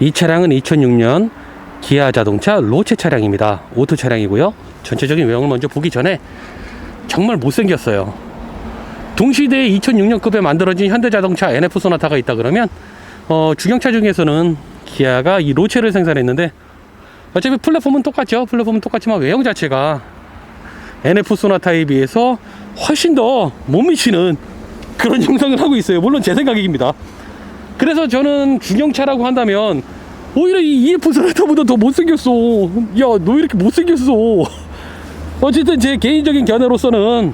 이 차량은 2006년 기아 자동차 로체 차량입니다. 오토 차량이고요. 전체적인 외형을 먼저 보기 전에 정말 못생겼어요. 동시대에 2006년급에 만들어진 현대자동차 NF 소나타가 있다 그러면 어, 중형차 중에서는 기아가 이 로체를 생산했는데 어차피 플랫폼은 똑같죠. 플랫폼은 똑같지만 외형 자체가 NF 소나타에 비해서 훨씬 더 못 미치는 그런 형상을 하고 있어요. 물론 제 생각입니다. 그래서 저는 중형차라고 한다면 오히려 이 EF 소나타보다 더 못생겼어. 야, 너왜 이렇게 못생겼어? 어쨌든 제 개인적인 견해로서는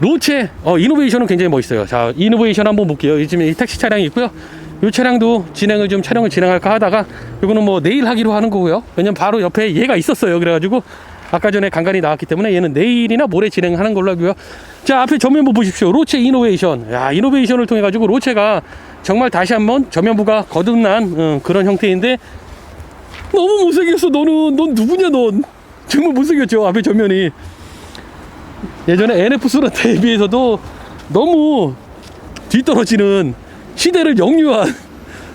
로체 어, 이노베이션은 굉장히 멋있어요. 자, 이노베이션 한번 볼게요. 요즘에 이 택시 차량이 있고요. 이 차량도 진행을 좀 촬영을 진행할까 하다가 이거는 뭐 내일 하기로 하는 거고요. 왜냐면 바로 옆에 얘가 있었어요. 그래가지고 아까 전에 간간히 나왔기 때문에 얘는 내일이나 모레 진행하는 걸로 하고요. 자, 앞에 전면부 보십시오. 로체 이노베이션. 야, 이노베이션을 통해 가지고 로체가 정말 다시 한번 전면부가 거듭난 어, 그런 형태인데 너무 못생겼어. 너는 넌 누구냐 넌. 정말 못생겼죠. 앞에 전면이. 예전에 NF 소나타에 비해서도 너무 뒤떨어지는 시대를 역류한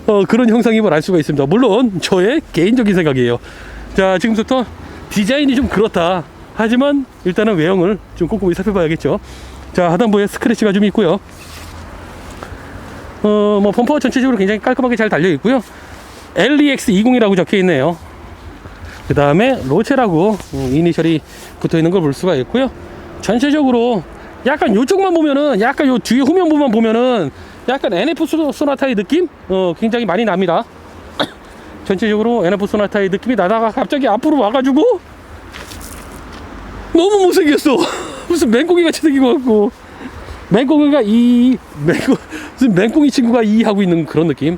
어, 그런 형상임을 알 수가 있습니다. 물론 저의 개인적인 생각이에요. 자, 지금부터 디자인이 좀 그렇다. 하지만 일단은 외형을 좀 꼼꼼히 살펴봐야겠죠. 자, 하단부에 스크래치가 좀 있고요. 어, 뭐 범퍼 전체적으로 굉장히 깔끔하게 잘 달려 있고요. LEX20이라고 적혀 있네요. 그 다음에 로체라고 음, 이니셜이 붙어 있는 걸 볼 수가 있고요. 전체적으로 약간 요쪽만 보면은 약간 요 뒤에 후면부만 보면은 약간 NF 소- 소나타의 느낌 어 굉장히 많이 납니다. 전체적으로 NF 소나타의 느낌이 나다가 갑자기 앞으로 와가지고 너무 못생겼어. 무슨 맹꽁이 같이 생긴 것 같고 맹꽁이가 이 맹꽁 무슨 맹꽁이 친구가 이 하고 있는 그런 느낌.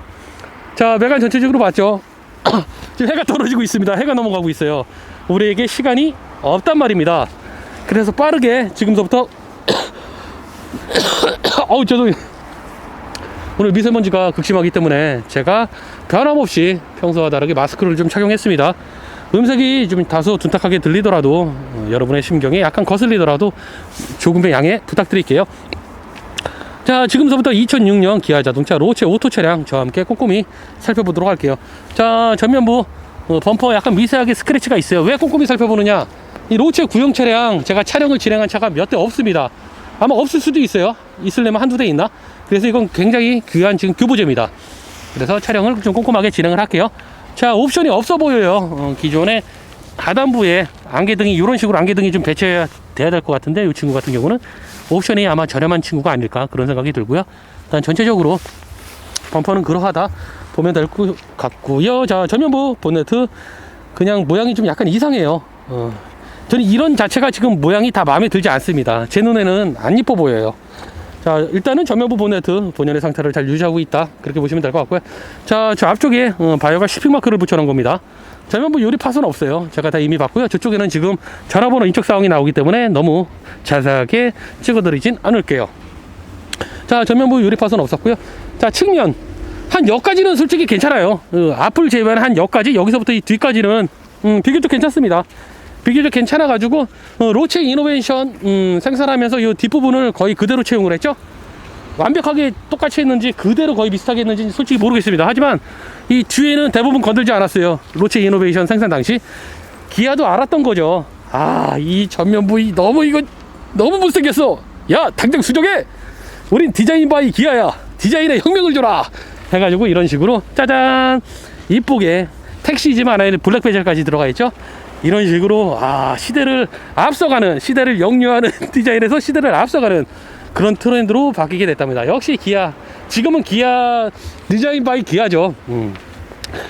자 외관 전체적으로 봤죠. 지금 해가 떨어지고 있습니다. 해가 넘어가고 있어요. 우리에게 시간이 없단 말입니다. 그래서 빠르게 지금서부터 어우 저도 오늘 미세먼지가 극심하기 때문에 제가 변함없이 평소와 다르게 마스크를 좀 착용했습니다. 음색이 좀 다소 둔탁하게 들리더라도 어, 여러분의 심경에 약간 거슬리더라도 조금의 양해 부탁드릴게요. 자, 지금서부터 2006년 기아 자동차 로체 오토 차량 저와 함께 꼼꼼히 살펴보도록 할게요. 자, 전면부 어, 범퍼 약간 미세하게 스크래치가 있어요. 왜 꼼꼼히 살펴보느냐? 이 로체 구형 차량 제가 촬영을 진행한 차가 몇 대 없습니다. 아마 없을 수도 있어요. 있을려면 한두 대 있나? 그래서 이건 굉장히 귀한 지금 교보제입니다. 그래서 촬영을 좀 꼼꼼하게 진행을 할게요. 자, 옵션이 없어 보여요. 어, 기존에 하단부에 안개등이 이런 식으로 안개등이 좀 배치해야 돼야 될 것 같은데 이 친구 같은 경우는 옵션이 아마 저렴한 친구가 아닐까 그런 생각이 들고요. 일단 전체적으로 범퍼는 그러하다 보면 될 것 같고요. 자, 전면부 본네트 그냥 모양이 좀 약간 이상해요. 어, 저는 이런 자체가 지금 모양이 다 마음에 들지 않습니다. 제 눈에는 안 이뻐 보여요. 자, 일단은 전면부 본네트 본연의 상태를 잘 유지하고 있다. 그렇게 보시면 될 것 같고요. 자, 저 앞쪽에 어, 바이오가 쇼핑 마크를 붙여놓은 겁니다. 전면부 유리 파손 없어요. 제가 다 이미 봤고요. 저쪽에는 지금 전화번호 인적 사항이 나오기 때문에 너무 자세하게 찍어드리진 않을게요. 자, 전면부 유리 파손 없었고요. 자, 측면 한 여기까지는 솔직히 괜찮아요. 어, 앞을 제외한 한 여기까지 여기서부터 이 뒤까지는 음, 비교적 괜찮습니다. 비교적 괜찮아가지고 어, 로체 이노베이션 음, 생산하면서 이 뒷부분을 거의 그대로 채용을 했죠. 완벽하게 똑같이 했는지 그대로 거의 비슷하게 했는지 솔직히 모르겠습니다. 하지만 이 뒤에는 대부분 건들지 않았어요. 로체 이노베이션 생산 당시 기아도 알았던 거죠. 아, 이 전면부 이 너무 이거 너무 못생겼어. 야, 당장 수정해. 우린 디자인 바이 기아야. 디자인에 혁명을 줘라. 해가지고 이런 식으로 짜잔 이쁘게 택시지만 안에 블랙 베젤까지 들어가 있죠. 이런 식으로 아 시대를 앞서가는 시대를 역류하는 디자인에서 시대를 앞서가는 그런 트렌드로 바뀌게 됐답니다. 역시 기아 지금은 기아 디자인 바이 기아죠. 음.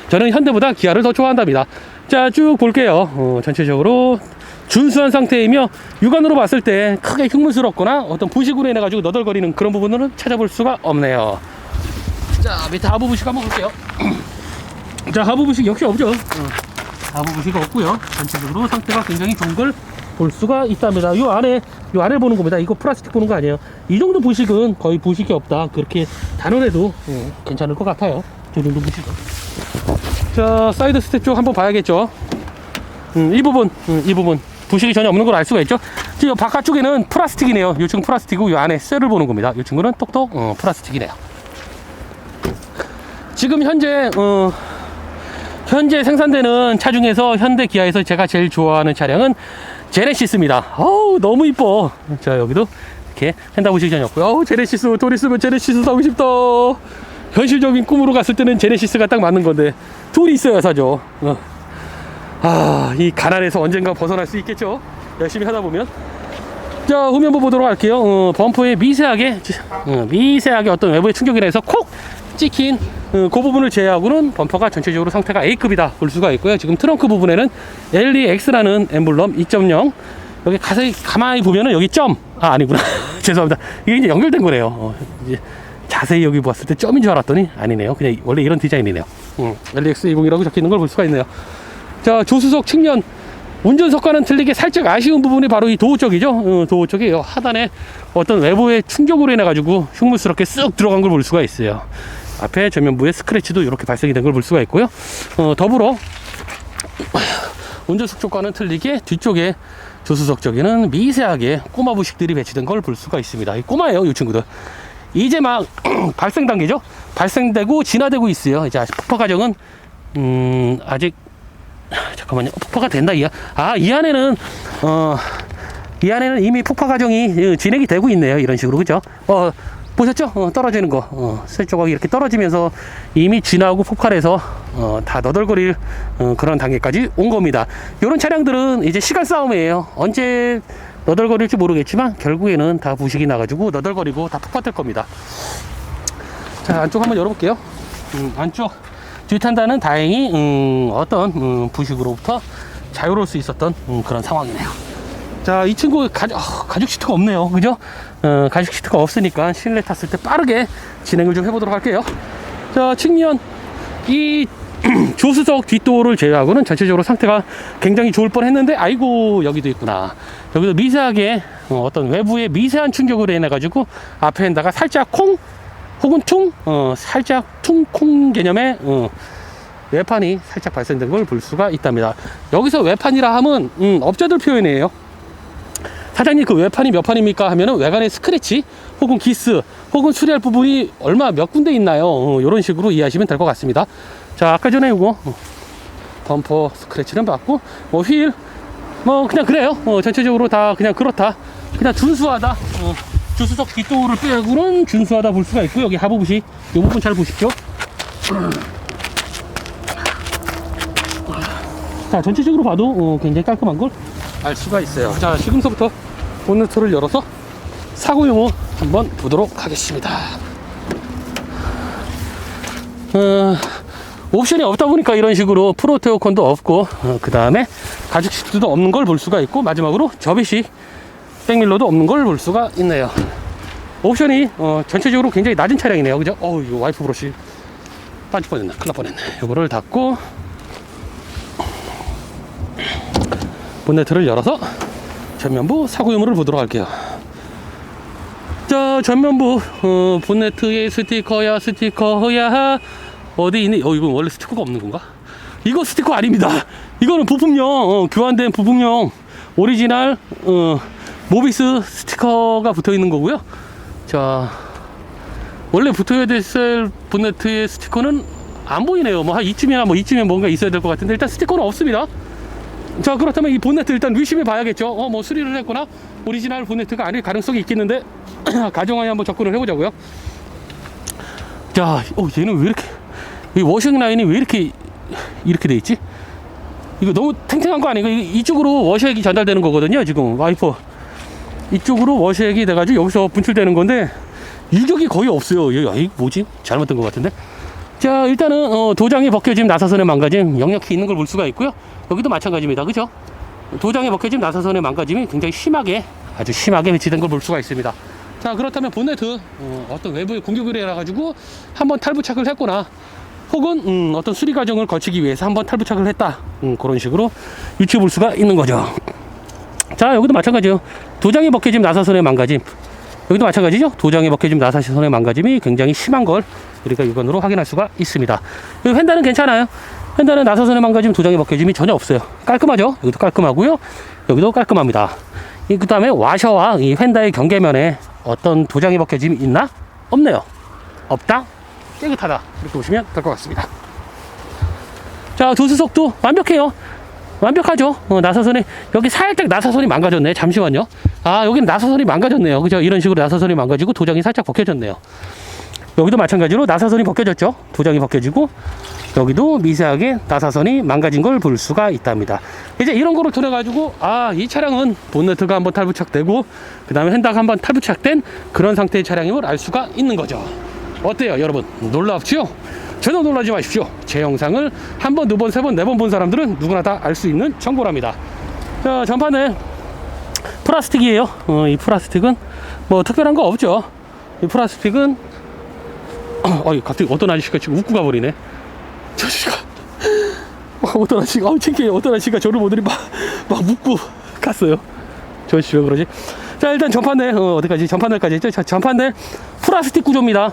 저는 현대보다 기아를 더 좋아한답니다. 자 쭉 볼게요. 어, 전체적으로 준수한 상태이며 육안으로 봤을 때 크게 흉물스럽거나 어떤 부식으로 인해 가지고 너덜거리는 그런 부분들은 찾아볼 수가 없네요. 자 밑에 하부 부식 한번 볼게요. 자 하부 부식 역시 없죠. 어, 하부 부식 없고요. 전체적으로 상태가 굉장히 좋은 걸 볼 수가 있답니다. 이 안에 이 안에 보는 겁니다. 이거 플라스틱 보는 거 아니에요. 이 정도 부식은 거의 부식이 없다. 그렇게 단언해도 어, 괜찮을 것 같아요. 저 정도 부식은. 자 사이드 스텝 쪽 한번 봐야겠죠. 음, 이 부분, 음, 이 부분 부식이 전혀 없는 걸 알 수가 있죠. 지금 바깥쪽에는 플라스틱이네요. 이 친구 플라스틱이고 이 안에 쇠를 보는 겁니다. 이 친구는 똑똑 어, 플라스틱이네요. 지금 현재 어, 현재 생산되는 차 중에서 현대 기아에서 제가 제일 좋아하는 차량은 제네시스입니다. 어우 너무 이뻐. 자 여기도 이렇게 펜다 보시전이었고요. 어우 제네시스 돈 있으면 제네시스 사고 싶다. 현실적인 꿈으로 갔을 때는 제네시스가 딱 맞는 건데 돈이 있어야 사죠. 어. 아 이 가난에서 언젠가 벗어날 수 있겠죠. 열심히 하다 보면. 자 후면 한번 보도록 할게요. 어, 범퍼에 미세하게 어, 미세하게 어떤 외부의 충격이라 해서 콕 찍힌 어, 그 부분을 제외하고는 범퍼가 전체적으로 상태가 A급이다 볼 수가 있고요. 지금 트렁크 부분에는 LEX라는 엠블럼 2.0 여기 가세히 가만히 보면은 여기 점 아 아니구나 죄송합니다 이게 이제 연결된 거네요. 어, 이제 자세히 여기 보았을 때 점인 줄 알았더니 아니네요. 그냥 원래 이런 디자인이네요. 음, LEX20이라고 적혀 있는 걸 볼 수가 있네요. 자 조수석 측면 운전석과는 틀리게 살짝 아쉬운 부분이 바로 이 도어 쪽이죠. 어, 도어 요 하단에 어떤 외부의 충격으로 인해 가지고 흉물스럽게 쓱 들어간 걸 볼 수가 있어요. 앞에 전면부에 스크래치도 이렇게 발생이 된 걸 볼 수가 있고요. 어, 더불어 운전석 쪽과는 틀리게 뒤쪽에 조수석 쪽에는 미세하게 꼬마 부식들이 배치된 걸 볼 수가 있습니다. 이 꼬마예요, 이 친구들. 이제 막 발생 단계죠. 발생되고 진화되고 있어요. 이제 폭파 과정은 음, 아직 잠깐만요. 폭파가 된다 이 안. 아, 이 안에는 어, 이 안에는 이미 폭파 과정이 어, 진행이 되고 있네요. 이런 식으로 그죠? 어, 보셨죠? 어, 떨어지는 거. 어, 세 조각이 이렇게 떨어지면서 이미 진화하고 폭발해서 어, 다 너덜거릴 어, 그런 단계까지 온 겁니다. 이런 차량들은 이제 시간 싸움이에요. 언제 너덜거릴지 모르겠지만 결국에는 다 부식이 나가지고 너덜거리고 다 폭발될 겁니다. 자 안쪽 한번 열어볼게요. 음, 안쪽 뒷탄다는 다행히 음, 어떤 음, 부식으로부터 자유로울 수 있었던 음, 그런 상황이네요. 자, 이 친구 가죽, 어, 가죽 시트가 없네요. 그죠? 어, 가죽 시트가 없으니까 실내 탔을 때 빠르게 진행을 좀 해보도록 할게요. 자, 측면 이 조수석 뒷도어를 제외하고는 전체적으로 상태가 굉장히 좋을 뻔 했는데, 아이고, 여기도 있구나. 여기도 미세하게 어, 어떤 외부의 미세한 충격으로 인해 가지고 앞에 엔다가 살짝 콩 혹은 퉁, 어, 살짝 퉁콩 개념의 어, 외판이 살짝 발생된 걸 볼 수가 있답니다. 여기서 외판이라 함은 음, 업자들 표현이에요. 사장님 그 외판이 몇 판입니까 하면은 외관에 스크래치 혹은 기스 혹은 수리할 부분이 얼마 몇 군데 있나요? 어, 이런 식으로 이해하시면 될 것 같습니다. 자 아까 전에 이거 어, 범퍼 스크래치는 받고 뭐 휠 뭐 그냥 그래요. 어, 전체적으로 다 그냥 그렇다. 그냥 준수하다. 어, 주수석 뒷도어를 빼고는 준수하다 볼 수가 있고 여기 하부 부식 이 부분 잘 보십시오. 자 전체적으로 봐도 어, 굉장히 깔끔한 걸 알 수가 있어요. 자 지금서부터 본네트를 열어서 사고 용어 한번 보도록 하겠습니다. 어, 옵션이 없다 보니까 이런 식으로 프로테 어컨도 없고 그 다음에 가죽 시트도 없는 걸 볼 수가 있고 마지막으로 접이식 백밀러도 없는 걸 볼 수가 있네요. 옵션이 어, 전체적으로 굉장히 낮은 차량이네요. 그죠? 어우, 이거 와이프 브러쉬 빠질 뻔했네. 큰일 날 뻔했네. 이거를 닫고 본네트를 열어서 전면부 사고 유무를 보도록 할게요. 자, 전면부 어, 본네트에 스티커야 스티커야 어디 있니? 어, 이건 원래 스티커가 없는 건가? 이거 스티커 아닙니다. 이거는 부품용 어, 교환된 부품용 오리지널 어, 모비스 스티커가 붙어 있는 거고요. 자, 원래 붙어야 됐을 본네트의 스티커는 안 보이네요. 뭐 한 이쯤이나 뭐 이쯤에 뭔가 있어야 될 것 같은데 일단 스티커는 없습니다. 자, 그렇다면 이 본네트 일단 의심해 봐야겠죠. 어, 뭐 수리를 했거나 오리지널 본네트가 아닐 가능성이 있겠는데 가정하에 한번 접근을 해보자고요. 자, 어, 얘는 왜 이렇게 이 워싱 라인이 왜 이렇게 이렇게 돼 있지? 이거 너무 탱탱한 거 아니고 이쪽으로 워셔액이 전달되는 거거든요. 지금 와이퍼 이쪽으로 워셔액이 돼가지고 여기서 분출되는 건데 일격이 거의 없어요. 여기 아이 뭐지? 잘못된 것 같은데. 자 일단은 어, 도장이 벗겨짐 나사선의 망가짐 역력히 있는 걸 볼 수가 있고요. 여기도 마찬가지입니다. 그죠? 도장이 벗겨짐 나사선의 망가짐이 굉장히 심하게 아주 심하게 배치된 걸 볼 수가 있습니다. 자 그렇다면 본네트 어, 떤 외부의 공격을 해가지고 한번 탈부착을 했거나 혹은 음, 어떤 수리 과정을 거치기 위해서 한번 탈부착을 했다 음, 그런 식으로 유추해 볼 수가 있는 거죠. 자 여기도 마찬가지요. 도장이 벗겨짐 나사선의 망가짐 여기도 마찬가지죠. 도장이 벗겨짐 나사선의 망가짐이 굉장히 심한 걸 우리가 육안으로 확인할 수가 있습니다. 여기 휀다는 괜찮아요. 휀다는 나사선의 망가짐, 도장이 벗겨짐이 전혀 없어요. 깔끔하죠. 여기도 깔끔하고요. 여기도 깔끔합니다. 이 그다음에 와셔와 이 휀다의 경계면에 어떤 도장이 벗겨짐이 있나? 없네요. 없다. 깨끗하다 이렇게 보시면 될 것 같습니다 자 조수석도 완벽해요 완벽하죠? 어, 나사선이 여기 살짝 나사선이 망가졌네. 잠시만요. 아 여기는 나사선이 망가졌네요. 그죠? 이런 식으로 나사선이 망가지고 도장이 살짝 벗겨졌네요. 여기도 마찬가지로 나사선이 벗겨졌죠? 도장이 벗겨지고 여기도 미세하게 나사선이 망가진 걸 볼 수가 있답니다. 이제 이런 거를 통해 가지고 아 이 차량은 본네트가 한번 탈부착되고 그 다음에 핸다가 한번 탈부착된 그런 상태의 차량임을 알 수가 있는 거죠. 어때요 여러분? 놀랍죠 전혀 놀라지 마십시오. 제 영상을 한 번, 두 번, 세 번, 네 번 본 사람들은 누구나 다 알 수 있는 정보랍니다. 자 전판에 플라스틱이에요. 어, 이 플라스틱은 뭐 특별한 거 없죠. 이 플라스틱은 어이 갑자기 어떤 아저씨가 지금 웃고 가버리네. 저 아저씨가 막 어떤 아저씨가 아우 창피해. 어떤 아저씨가 저를 보더니 막, 막 웃고 갔어요. 저 아저씨 왜 그러지? 자 일단 전판에 어, 어디까지? 전판에까지 했죠? 자, 전판에 플라스틱 구조입니다.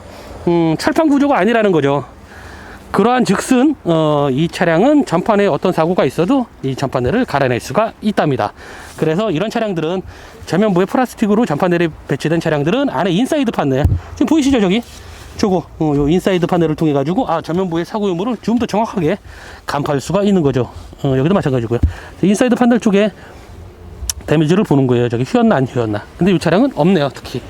음, 철판 구조가 아니라는 거죠 그러한 즉슨 어, 이 차량은 전판에 어떤 사고가 있어도 이 전판내를 갈아낼 수가 있답니다. 그래서 이런 차량들은 전면부에 플라스틱으로 전판내에 배치된 차량들은 안에 인사이드 판넬 지금 보이시죠 저기 저거 어, 요 인사이드 판넬을 통해 가지고 아 전면부의 사고 유무를 좀 더 정확하게 간파할 수가 있는 거죠. 어, 여기도 마찬가지고요. 인사이드 판넬 쪽에 데미지를 보는 거예요. 저기 휘었나 안 휘었나. 근데 이 차량은 없네요. 특히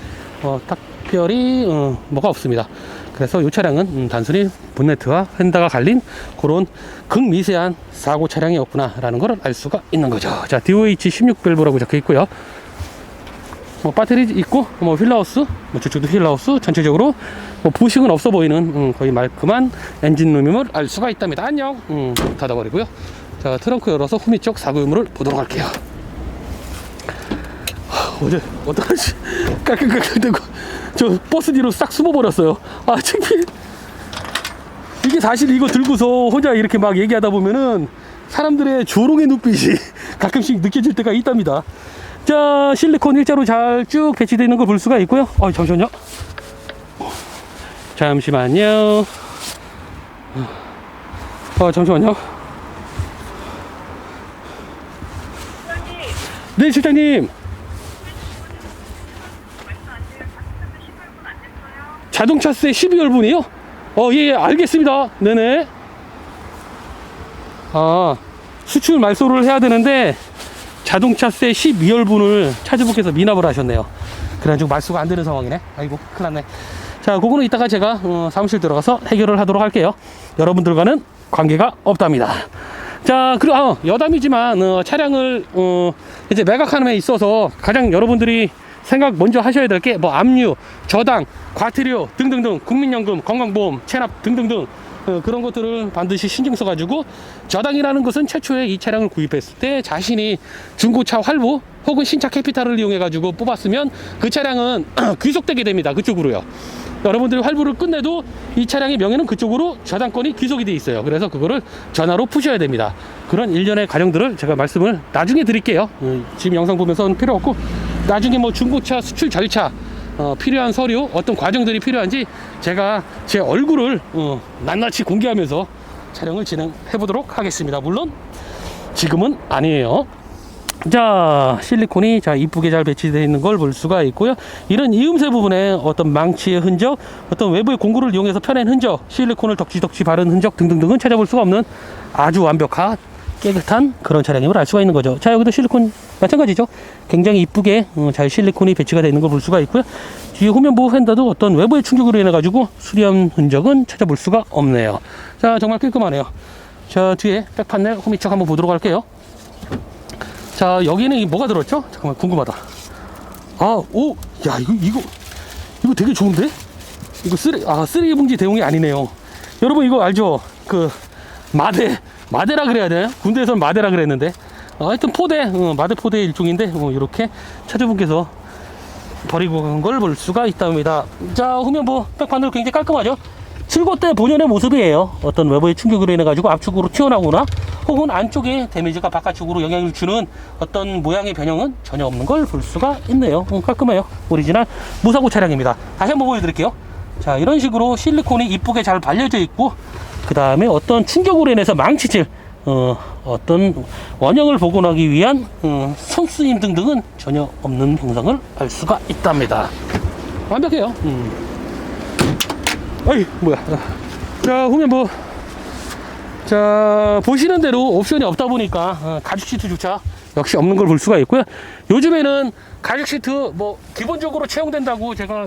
어, 특별히 어, 뭐가 없습니다. 그래서 이 차량은 음, 단순히 본네트와 휀다가 갈린 그런 극미세한 사고 차량이었구나 라는 걸 알 수가 있는 거죠. 자, DOH 16 밸브라고 적혀 있고요. 뭐 배터리 있고 뭐 휠하우스, 뭐 저쪽도 휠하우스 전체적으로 뭐 부식은 없어 보이는 음, 거의 말끔한 엔진룸임을 알 수가 있답니다. 안녕. 음, 닫아버리고요. 자, 트렁크 열어서 후미 쪽 사고 유무를 보도록 할게요. 어제 어떤 아저씨 깔깔깔깔 대고 저 버스 뒤로 싹 숨어버렸어요. 아 창피해. 이게 사실 이거 들고서 혼자 이렇게 막 얘기하다 보면은 사람들의 조롱의 눈빛이 가끔씩 느껴질 때가 있답니다. 자 실리콘 일자로 잘 쭉 배치되어 있는 걸 볼 수가 있고요. 어 잠시만요. 잠시만요. 어 잠시만요. 네 실장님. 자동차세 12월분이요? 어, 예, 예, 알겠습니다. 네네. 아, 수출 말소를 해야 되는데, 자동차세 12월분을 차주분께서 미납을 하셨네요. 그래가지고 말소가 안 되는 상황이네. 아이고, 큰일 났네. 자, 그거는 이따가 제가 어, 사무실 들어가서 해결을 하도록 할게요. 여러분들과는 관계가 없답니다. 자, 그리고 아, 여담이지만 어, 차량을 어, 이제 매각하는 데 있어서 가장 여러분들이 생각 먼저 하셔야 될 게 뭐 압류, 저당, 과태료 등등등 국민연금, 건강보험, 체납 등등등 어, 그런 것들을 반드시 신경 써가지고 저당이라는 것은 최초에 이 차량을 구입했을 때 자신이 중고차 활부 혹은 신차 캐피탈을 이용해가지고 뽑았으면 그 차량은 귀속되게 됩니다. 그쪽으로요. 여러분들이 활부를 끝내도 이 차량의 명예는 그쪽으로 저당권이 귀속이 돼 있어요. 그래서 그거를 전화로 푸셔야 됩니다. 그런 일련의 과정들을 제가 말씀을 나중에 드릴게요. 음, 지금 영상 보면서는 필요 없고 나중에 뭐 중고차 수출 절차 어, 필요한 서류 어떤 과정들이 필요한지 제가 제 얼굴을 어, 낱낱이 공개하면서 촬영을 진행해 보도록 하겠습니다. 물론 지금은 아니에요. 자 실리콘이 자 이쁘게 잘 배치되어 있는 걸 볼 수가 있고요 이런 이음새 부분에 어떤 망치의 흔적 어떤 외부의 공구를 이용해서 펴낸 흔적 실리콘을 덕지덕지 바른 흔적 등등등은 찾아볼 수가 없는 아주 완벽한 깨끗한 그런 차량임을 알 수가 있는 거죠 자 여기도 실리콘 마찬가지죠 굉장히 이쁘게 어, 잘 실리콘이 배치가 되어 있는 걸 볼 수가 있고요 뒤에 후면 보호 휀다도 어떤 외부의 충격으로 인해 가지고 수리한 흔적은 찾아볼 수가 없네요 자 정말 깔끔하네요 자 뒤에 백판넬 후미척 한번 보도록 할게요 자 여기는 이 뭐가 들었죠? 잠깐만 궁금하다. 아, 오, 야 이거 이거 이거 되게 좋은데? 이거 쓰레 아 쓰레기 봉지 대용이 아니네요. 여러분 이거 알죠? 그 마대 마대라 그래야 되나요? 군대에서는 마대라 그랬는데 어, 하여튼 포대 어, 마대 포대 일종인데 어, 이렇게 차주분께서 버리고 간 걸 볼 수가 있답니다. 자 후면부 백판들 굉장히 깔끔하죠? 출고 때 본연의 모습이에요. 어떤 외부의 충격으로 인해 가지고 압축으로 튀어나오거나 혹은 안쪽에 데미지가 바깥쪽으로 영향을 주는 어떤 모양의 변형은 전혀 없는 걸 볼 수가 있네요. 음, 깔끔해요. 오리지널 무사고 차량입니다. 다시 한번 보여드릴게요. 자 이런 식으로 실리콘이 이쁘게 잘 발려져 있고 그 다음에 어떤 충격으로 인해서 망치질 어, 어떤 원형을 복원하기 위한 어, 손쓰임 등등은 전혀 없는 형상을 알 수가 있답니다. 완벽해요. 음. 어이 뭐야 자 후면 뭐 자 보시는 대로 옵션이 없다 보니까 어, 가죽 시트조차 역시 없는 걸 볼 수가 있고요 요즘에는 가죽 시트 뭐 기본적으로 채용된다고 제가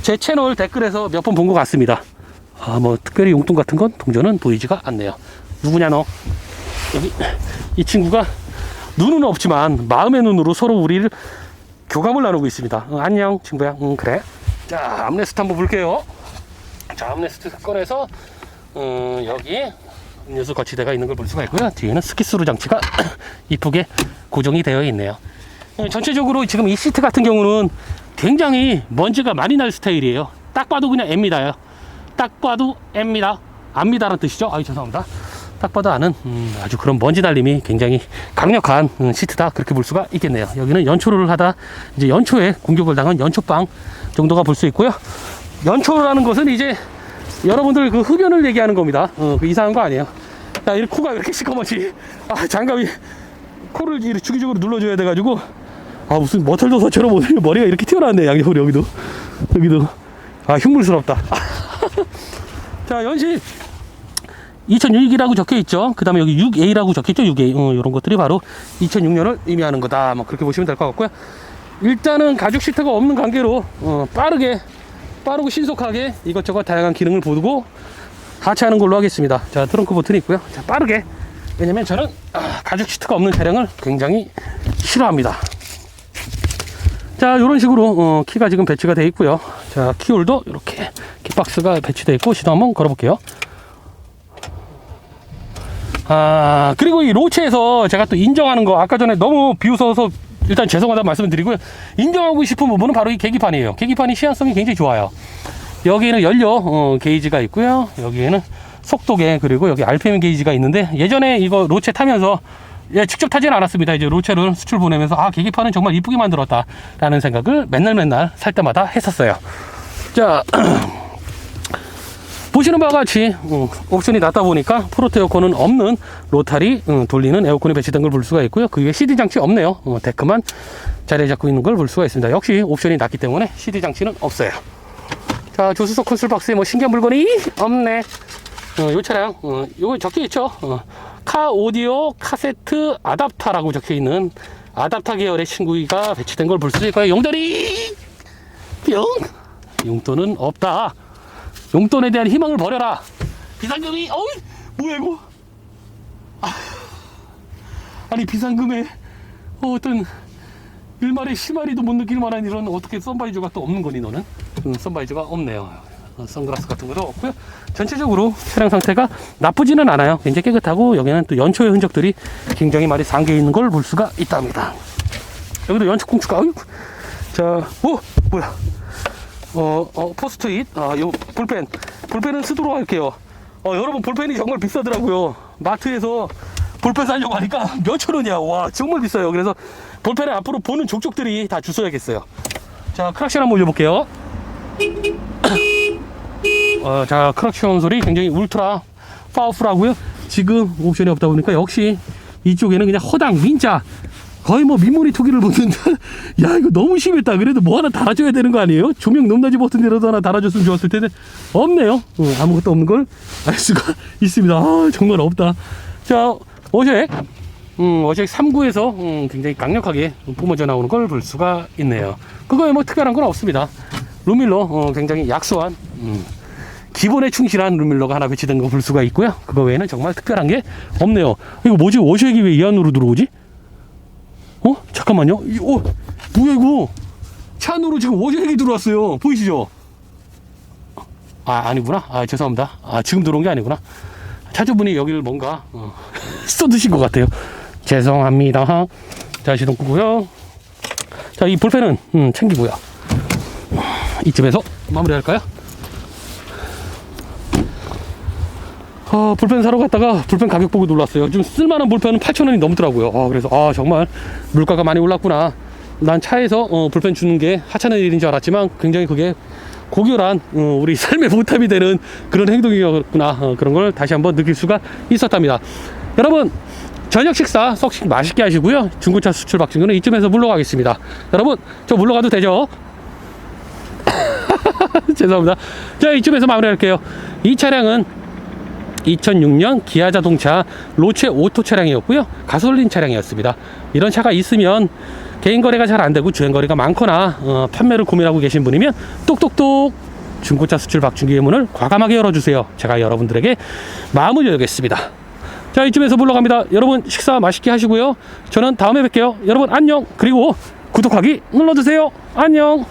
제 채널 댓글에서 몇 번 본 것 같습니다 아 뭐 특별히 용돈 같은 건 동전은 보이지가 않네요 누구냐 너 여기 이 친구가 눈은 없지만 마음의 눈으로 서로 우리를 교감을 나누고 있습니다 어, 안녕 친구야 응 그래 자 암레스트 한번 볼게요 자 암레스트 꺼내서 음, 여기 음료수 거치대가 있는 걸 볼 수가 있고요. 뒤에는 스키스루 장치가 이쁘게 고정이 되어 있네요. 어, 전체적으로 지금 이 시트 같은 경우는 굉장히 먼지가 많이 날 스타일이에요. 딱 봐도 그냥 M이다요. 딱 봐도 M입니다. 압니다라는 뜻이죠. 아유 죄송합니다. 딱 봐도 아는 음, 아주 그런 먼지 날림이 굉장히 강력한 음, 시트다 그렇게 볼 수가 있겠네요. 여기는 연초를 하다 이제 연초에 공격을 당한 연초빵 정도가 볼 수 있고요. 연초라는 것은 이제 여러분들 그 흡연을 얘기하는 겁니다. 어, 그 이상한 거 아니에요. 야, 이 코가 왜 이렇게 시커멓지? 아, 장갑이 코를 이렇게 주기적으로 눌러줘야 돼가지고 아 무슨 머털도서처럼 오늘 머리가 이렇게 튀어나왔네 양옆으로 여기도 여기도 아 흉물스럽다. 자 연식 2006이라고 적혀 있죠. 그 다음에 여기 6A라고 적혀 있죠. 6A. 어, 이런 것들이 바로 2006년을 의미하는 거다. 뭐 그렇게 보시면 될 것 같고요. 일단은 가죽 시트가 없는 관계로 어, 빠르게 빠르고 신속하게 이것저것 다양한 기능을 보고 하차하는 걸로 하겠습니다. 자 트렁크 버튼이 있고요. 자 빠르게 왜냐면 저는 아, 가죽 시트가 없는 차량을 굉장히 싫어합니다. 자 이런 식으로 어, 키가 지금 배치가 되어 있고요. 자 키홀도 이렇게 키박스가 배치되어 있고 시동 한번 걸어볼게요. 아 그리고 이 로체에서 제가 또 인정하는 거 아까 전에 너무 비웃어서 일단 죄송하다는 말씀을 드리고요 인정하고 싶은 부분은 바로 이 계기판이에요 계기판이 시향성이 굉장히 좋아요 여기에는 연료 어, 게이지가 있고요 여기에는 속도계 그리고 여기 RPM 게이지가 있는데 예전에 이거 로체 타면서 예, 직접 타지는 않았습니다. 이제 로체를 수출 보내면서 아 계기판은 정말 이쁘게 만들었다라는 생각을 맨날 맨날 살 때마다 했었어요. 자 보시는 바와 같이 음, 옵션이 낮다 보니까 프로트 에어컨은 없는 로타리 음, 돌리는 에어컨이 배치된 걸 볼 수가 있고요. 그 위에 CD 장치 없네요. 어, 데크만 자리 잡고 있는 걸 볼 수가 있습니다. 역시 옵션이 낮기 때문에 CD 장치는 없어요. 자 조수석 콘솔 박스에 뭐 신기한 물건이 없네. 어, 요 차량 어, 요거 적혀 있죠. 어, 카 오디오 카세트 아답타라고 적혀 있는 아답타 계열의 친구가 배치된 걸 볼 수 있고요. 용돈이 뿅 용돈은 없다. 용돈에 대한 희망을 버려라. 비상금이 어이 뭐야 이거? 아, 아니 비상금에 어, 어떤 일말의 실마리도 못 느낄 만한 이런 어떻게 선바이저가 또 없는 거니 너는? 음, 선바이저가 없네요. 어, 선글라스 같은 것도 없고요. 전체적으로 차량 상태가 나쁘지는 않아요. 굉장히 깨끗하고 여기는 또 연초의 흔적들이 굉장히 많이 잠겨 있는 걸 볼 수가 있답니다. 여기도 연초 어이, 자, 오 뭐야? 어, 어, 포스트잇, 아, 요, 볼펜. 볼펜은 쓰도록 할게요. 어, 여러분, 볼펜이 정말 비싸더라고요. 마트에서 볼펜 사려고 하니까 몇천 원이야. 와, 정말 비싸요. 그래서 볼펜을 앞으로 보는 족족들이 다 주워야겠어요. 자, 크락션 한번 올려볼게요. 어, 자, 크락션 소리 굉장히 울트라 파워풀하고요. 지금 옵션이 없다 보니까 역시 이쪽에는 그냥 허당, 민자, 거의 뭐 민머리 투기를 보는데 야 이거 너무 심했다. 그래도 뭐 하나 달아줘야 되는 거 아니에요? 조명 높낮이 버튼 이라도 하나 달아줬으면 좋았을 텐데. 없네요. 어, 아무것도 없는 걸 알 수가 있습니다. 아 정말 없다. 자 어젝 음, 어젝 3구에서 음, 굉장히 강력하게 뿜어져 나오는 걸 볼 수가 있네요. 그거에 뭐 특별한 건 없습니다. 루밀러 어, 굉장히 약소한 음, 기본에 충실한 루밀러가 하나 배치된 거 볼 수가 있고요. 그거 외에는 정말 특별한 게 없네요. 이거 뭐지? 워셔액이 왜 이 안으로 들어오지 어? 잠깐만요. 이, 어, 뭐야 이거? 차 안으로 지금 워셔액이 들어왔어요. 보이시죠? 아 아니구나. 아 죄송합니다. 아 지금 들어온 게 아니구나. 차주분이 여기를 뭔가 어, 써드신 것 같아요. 죄송합니다. 자 시동 끄고요. 자 이 볼펜은 음, 챙기고요. 이쯤에서 마무리할까요? 아, 볼펜 사러 갔다가 볼펜 가격 보고 놀랐어요. 좀 쓸만한 볼펜은 8,000원이 넘더라고요. 아, 그래서 아, 정말 물가가 많이 올랐구나. 난 차에서 어, 볼펜 주는 게 하찮은 일인 줄 알았지만 굉장히 그게 고결한 어, 우리 삶의 보탬이 되는 그런 행동이었구나. 어, 그런 걸 다시 한번 느낄 수가 있었답니다. 여러분, 저녁 식사 썩 맛있게 하시고요. 중고차 수출 박진구는 이쯤에서 물러가겠습니다. 여러분, 저 물러가도 되죠? 죄송합니다. 자, 이쯤에서 마무리할게요. 이 차량은 2006년 기아 자동차 로체 오토 차량이었고요. 가솔린 차량이었습니다. 이런 차가 있으면 개인 거래가 잘 안 되고 주행 거리가 많거나 어, 판매를 고민하고 계신 분이면 똑똑똑 중고차 수출 박준기의 문을 과감하게 열어주세요. 제가 여러분들에게 마음을 열겠습니다. 자, 이쯤에서 물러갑니다. 여러분 식사 맛있게 하시고요. 저는 다음에 뵐게요. 여러분 안녕. 그리고 구독하기 눌러주세요. 안녕.